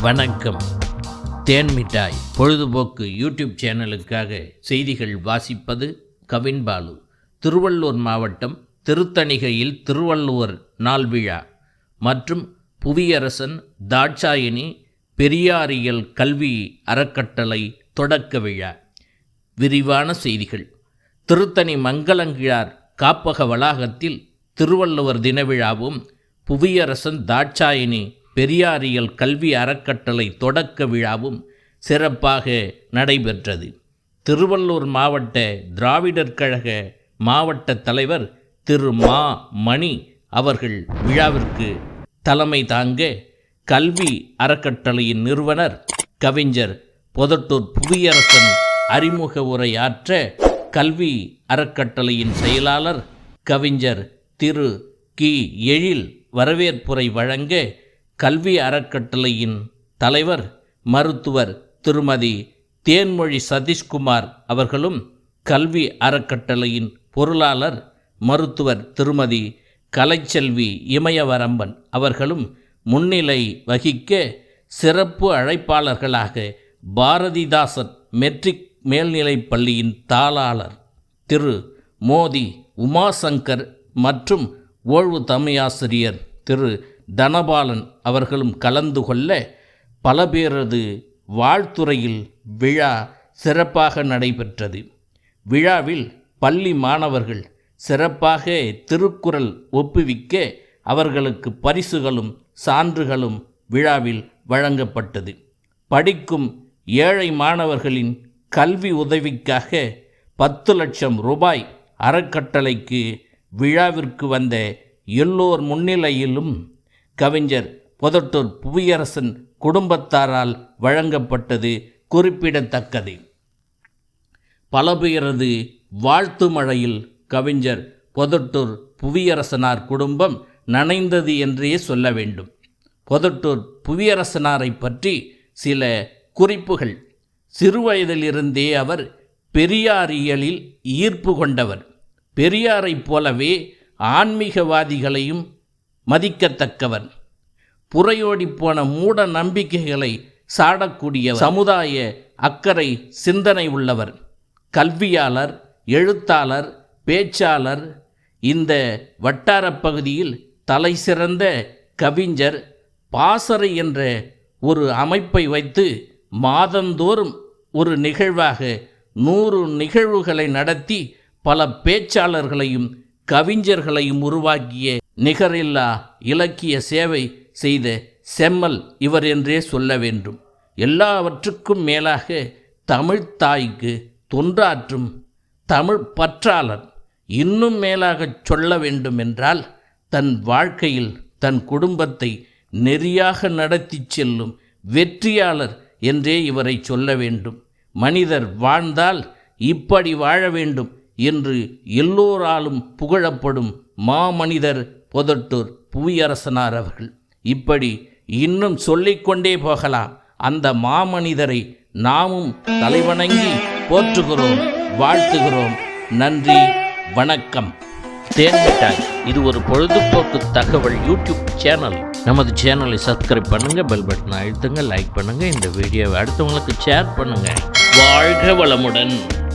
வணக்கம். தேன் மிட்டாய் பொழுதுபோக்கு யூடியூப் சேனலுக்காக செய்திகள் வாசிப்பது கவின் பாலு. திருவள்ளூர் மாவட்டம் திருத்தணிகையில் திருவள்ளுவர் நாள் விழா மற்றும் புவியரசன் தாட்சாயணி பெரியாரியல் கல்வி அறக்கட்டளை தொடக்க விழா. விரிவான செய்திகள். திருத்தணி மங்களங்கிழார் காப்பக வளாகத்தில் திருவள்ளுவர் தின விழாவும் புவியரசன் தாட்சாயினி பெரியாரியல் கல்வி அறக்கட்டளை தொடக்க விழாவும் சிறப்பாக நடைபெற்றது. திருவள்ளூர் மாவட்ட திராவிடர் கழக மாவட்ட தலைவர் திரு. மா. மணி அவர்கள் விழாவிற்கு தலைமை தாங்க கல்வி அறக்கட்டளையின் நிறுவனர் கவிஞர் பொதட்டூர் புவியரசன் அறிமுக உரையாற்ற கல்வி அறக்கட்டளையின் செயலாளர் கவிஞர் திரு. கி. எழில் வரவேற்புரை வழங்க கல்வி அறக்கட்டளையின் தலைவர் மருத்துவர் திருமதி தேன்மொழி சதீஷ்குமார் அவர்களும் கல்வி அறக்கட்டளையின் பொருளாளர் மருத்துவர் திருமதி கலைச்செல்வி இமயவரம்பன் அவர்களும் முன்னிலை வகிக்க சிறப்பு அழைப்பாளர்களாக பாரதிதாசன் மெட்ரிக் மேல்நிலைப் பள்ளியின் தாளாளர் திரு மோதி உமாசங்கர் மற்றும் ஓய்வு தமிழாசிரியர் திரு தனபாலன் அவர்களும் கலந்து கொள்ள பல பேரது வாழ்த்துறையில் விழா சிறப்பாக நடைபெற்றது. விழாவில் பள்ளி மாணவர்கள் சிறப்பாக திருக்குறள் ஒப்புவிக்க அவர்களுக்கு பரிசுகளும் சான்றுகளும் விழாவில் வழங்கப்பட்டது. படிக்கும் ஏழை மாணவர்களின் கல்வி உதவிக்காக பத்து லட்சம் ரூபாய் அறக்கட்டளைக்கு விழாவிற்கு வந்த எல்லோர் முன்னிலையிலும் கவிஞர் பொதட்டூர் புவியரசன் குடும்பத்தாரால் வழங்கப்பட்டது குறிப்பிடத்தக்கது. பல பேரது வாழ்த்து மழையில் கவிஞர் பொதட்டூர் புவியரசனார் குடும்பம் நனைந்தது என்றே சொல்ல வேண்டும். பொதட்டூர் புவியரசனாரை பற்றி சில குறிப்புகள். சிறுவயதிலிருந்தே அவர் பெரியாரியலில் ஈர்ப்பு கொண்டவர். பெரியாரைப் போலவே ஆன்மீகவாதிகளையும் மதிக்கத்தக்கவர் புறையோடி போன மூட நம்பிக்கைகளை சாடக்கூடிய சமுதாய அக்கறை சிந்தனை உள்ளவர். கல்வியாளர் எழுத்தாளர் பேச்சாளர். இந்த வட்டாரப் பகுதியில் தலை சிறந்த கவிஞர் பாசறை என்ற ஒரு அமைப்பை வைத்து மாதந்தோறும் ஒரு நிகழ்வாக நூறு நிகழ்வுகளை நடத்தி பல பேச்சாளர்களையும் கவிஞர்களையும் உருவாக்கிய நிகரில்லா இலக்கிய சேவை செய்த செம்மல் இவர் என்றே சொல்ல வேண்டும். எல்லாவற்றுக்கும் மேலாக தமிழ் தாய்க்கு தொன்றாற்றும் தமிழ் பற்றாளர் இன்னும் மேலாகச் சொல்ல வேண்டுமென்றால் தன் வாழ்க்கையில் தன் குடும்பத்தை நெறியாக நடத்திச் செல்லும் வெற்றியாளர் என்றே இவரை சொல்ல வேண்டும். மனிதர் வாழ்ந்தால் இப்படி வாழ வேண்டும் என்று எல்லோராலும் புகழப்படும் மாமனிதர் பொதட்டூர் புவியரசனார் அவர்கள். இப்படி இன்னும் சொல்லிக்கொண்டே போகலாம். அந்த மாமனிதரை நாமும் தலைவணங்கி போற்றுகிறோம் வாழ்த்துகிறோம். நன்றி வணக்கம். தேன்மிட்டாய் இது ஒரு பொழுதுபோக்கு தகவல் யூடியூப் சேனல். நமது சேனலை சப்ஸ்கிரைப் பண்ணுங்க பெல் பட்டனை அழுத்துங்க லைக் பண்ணுங்க இந்த வீடியோவை அடுத்தவங்களுக்கு ஷேர் பண்ணுங்க. வாழ்க வளமுடன்.